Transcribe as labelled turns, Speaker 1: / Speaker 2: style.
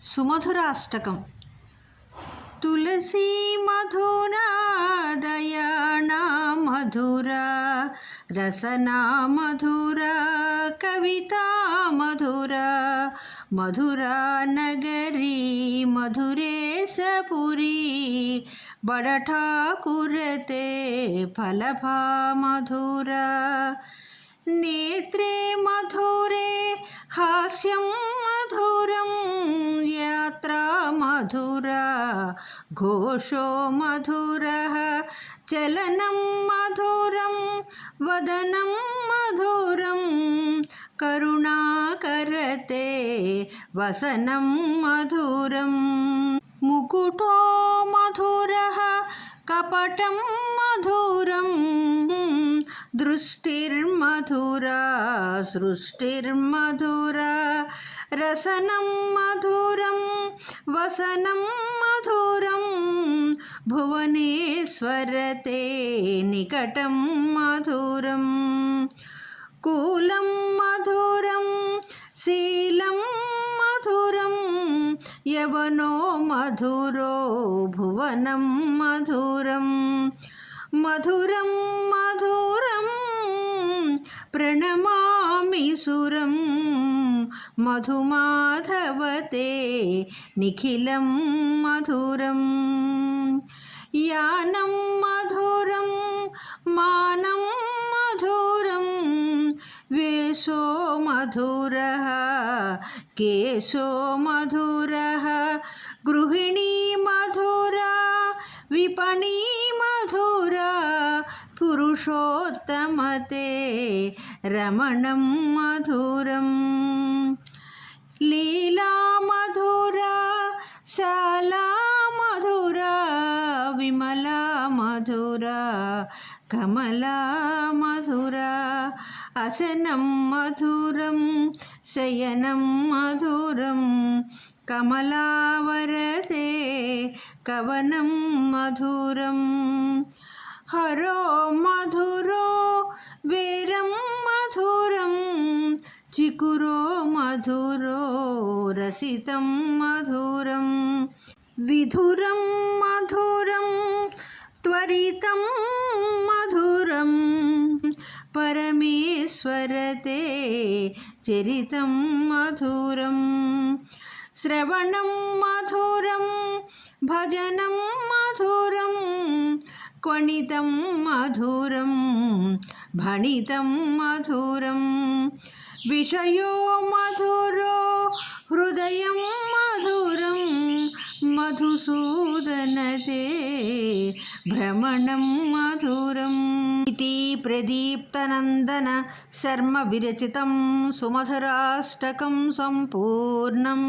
Speaker 1: సుమధురాష్టకం. తులసీ మధురా దయాణా మధురా రసనా మధురా కవితా మధురా మధురా నగరీ మధురేశపురీ బడఠాకురతే ఫలభా మధురా. నేత్రే మధురే హాస్యం मधुरा घोषो मधुरः चलनं मधुरं वदनं मधुरम् करुणाकरते वसनं मधुरं। मुकुटो मधुरः कपटं मधुरम्। దృష్టిర్మధురా సృష్టిర్మధురా రసనం మధురం వసనం మధురం భువనేశ్వరతే నికటం మధురం. కూలం మధురం శీలం మధురం యవనో మధురో భువనం మధురం. మధురం ప్రణమామి సురం మధుమాధవతే నిఖిలం మధురం యానం మధురం మానం మధురం వేషో మధుర కేశో మధుర గృహిణీ మధురా విపణీ మధురా పురుషోత్తమతే రమణం మధురం. లీలా మధురా శాలా మధురా విమలా మధురా కమలా మధురా అసనం మధురం శయనం మధురం కమలావరతే కవనం మధురం. హరో మధురో వేరం మధురం చికురో మధురో రసితం మధురం. విధురం మధురం త్వరితం మధురం పరమేశ్వరతే చరితం మధురం. శ్రవణం మధురం భజనం మధురం क्वणितं मधुरं भणितं मधुरं विषयो मधुरो हृदयं मधुरं मधुसूदनते भ्रमणं मधुरम् इति प्रदीप्तनन्दन शर्मविरचितं सुमधुराष्टकं सम्पूर्णम्